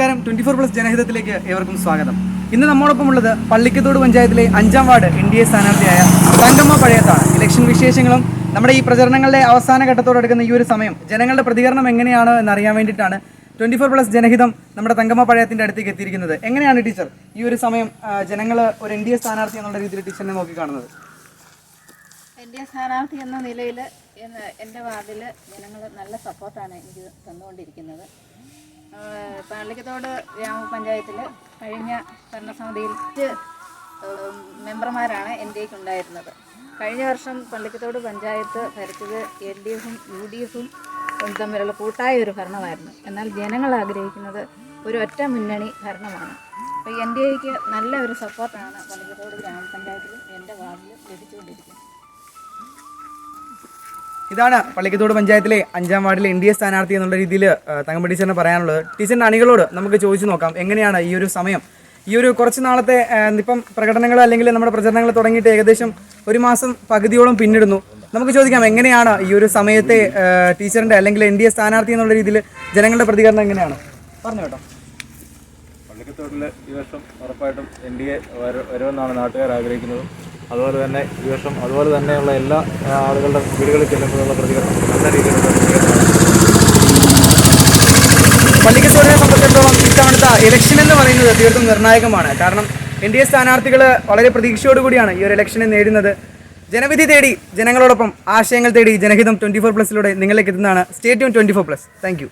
നമസ്കാരം. Twenty four plus ജനഹിതത്തിലേക്ക് ഏവർക്കും സ്വാഗതം. ഇന്ന് നമ്മോടൊപ്പം ഉള്ളത് പള്ളിക്കത്തോട് പഞ്ചായത്തിലെ അഞ്ചാം വാർഡ് എൻ ഡി എ സ്ഥാനാർത്ഥിയായ തങ്കമ്മ പഴയത്താണ് ഇലക്ഷൻ വിശേഷങ്ങളും നമ്മുടെ ഈ പ്രചരണങ്ങളുടെ അവസാന ഘട്ടത്തോടെടുക്കുന്ന ഈ ഒരു സമയം ജനങ്ങളുടെ പ്രതികരണം എങ്ങനെയാണ് എന്നറിയാൻ വേണ്ടിയിട്ടാണ് ട്വന്റി ഫോർ പ്ലസ് ജനഹിതം നമ്മുടെ തങ്കമ്മ പഴയത്തിന്റെ അടുത്തേക്ക് എത്തിയിരിക്കുന്നത്. എങ്ങനെയാണ് ടീച്ചർ ഈ ഒരു സമയം ജനങ്ങൾ ഒരു എൻ ഡി എ സ്ഥാനാർത്ഥി എന്നുള്ള രീതിയിൽ ടീച്ചറിനെ നോക്കി കാണുന്നത്? എൻ ഡി എ സ്ഥാനാർത്ഥി എന്ന നിലയിൽ എന്റെ വാർഡിൽ ജനങ്ങൾ നല്ല സപ്പോർട്ടാണ് എനിക്ക് തന്നുകൊണ്ടിരിക്കുന്നത്. പള്ളിക്കത്തോട് ഗ്രാമപഞ്ചായത്തിൽ കഴിഞ്ഞ ഭരണസമിതിയിൽ മെമ്പർമാരാണ് എൻ ഡി എക്ക് ഉണ്ടായിരുന്നത്. കഴിഞ്ഞ വർഷം പള്ളിക്കത്തോട് പഞ്ചായത്ത് ഭരിച്ചത് എൽ ഡി എഫും യു ഡി എഫും തമ്മിലുള്ള കൂട്ടായ ഒരു ഭരണമായിരുന്നു. എന്നാൽ ജനങ്ങൾ ആഗ്രഹിക്കുന്നത് ഒരു ഒറ്റ മുന്നണി ഭരണമാണ്. അപ്പോൾ എൻ ഡി എക്ക് നല്ല ഒരു സപ്പോർട്ടാണ് പള്ളിക്കത്തോട് ഗ്രാമപഞ്ചായത്തിലും എന്റെ വാർഡിലും ലഭിച്ചുകൊണ്ടിരിക്കുന്നത്. ഇതാണ് പള്ളിക്കത്തോട് പഞ്ചായത്തിലെ അഞ്ചാം വാർഡിലെ എ സ്ഥാനാർത്ഥി എന്നുള്ള രീതിയിൽ തങ്കമ്പ ടീച്ചറിന് പറയാനുള്ളത്. ടീച്ചറിന്റെ അണികളോട് നമുക്ക് ചോദിച്ചു നോക്കാം എങ്ങനെയാണ് ഈ ഒരു സമയം? ഈ ഒരു കുറച്ച് നാളത്തെ ഇപ്പം പ്രകടനങ്ങൾ അല്ലെങ്കിൽ നമ്മുടെ പ്രചരണങ്ങൾ തുടങ്ങിയിട്ട് ഏകദേശം ഒരു മാസം പകുതിയോളം പിന്നിടുന്നു. നമുക്ക് ചോദിക്കാം എങ്ങനെയാണ് ഈ ഒരു സമയത്തെ ടീച്ചറിന്റെ അല്ലെങ്കിൽ എൻ ഡി എ സ്ഥാനാർത്ഥി എന്നുള്ള രീതിയിൽ ജനങ്ങളുടെ പ്രതികരണം എങ്ങനെയാണ്? പറഞ്ഞു കേട്ടോ. പള്ളിക്കത്തോട്ടിൽ ഈ വർഷം ഉറപ്പായിട്ടും എൻ ഡി എ വരുമെന്നാണ് നാട്ടുകാർ ആഗ്രഹിക്കുന്നതും. അതുപോലെ തന്നെ ഈ വർഷം അതുപോലെ തന്നെയുള്ള എല്ലാ ആളുകളുടെ വീടുകളിൽ ചെല്ലുമ്പോഴുള്ള പ്രതികരണം. നല്ല രീതിയിലുള്ള പള്ളിക്കത്തോടിനെ സംബന്ധിച്ചിടത്തോളം ഇത്തവണത്തെ ഇലക്ഷൻ എന്ന് പറയുന്നത് തീർത്തും നിർണായകമാണ്. കാരണം എൻ ഡി എ സ്ഥാനാർത്ഥികൾ വളരെ പ്രതീക്ഷയോടുകൂടിയാണ് ഈ ഒരു ഇലക്ഷനെ നേടുന്നത്. ജനവിധി തേടി ജനങ്ങളോടൊപ്പം ആശയങ്ങൾ തേടി ജനഹിതം ട്വന്റി ഫോർ പ്ലസിലൂടെ നിങ്ങളിലേക്ക് എത്തുന്നതാണ്. State twenty four plus thank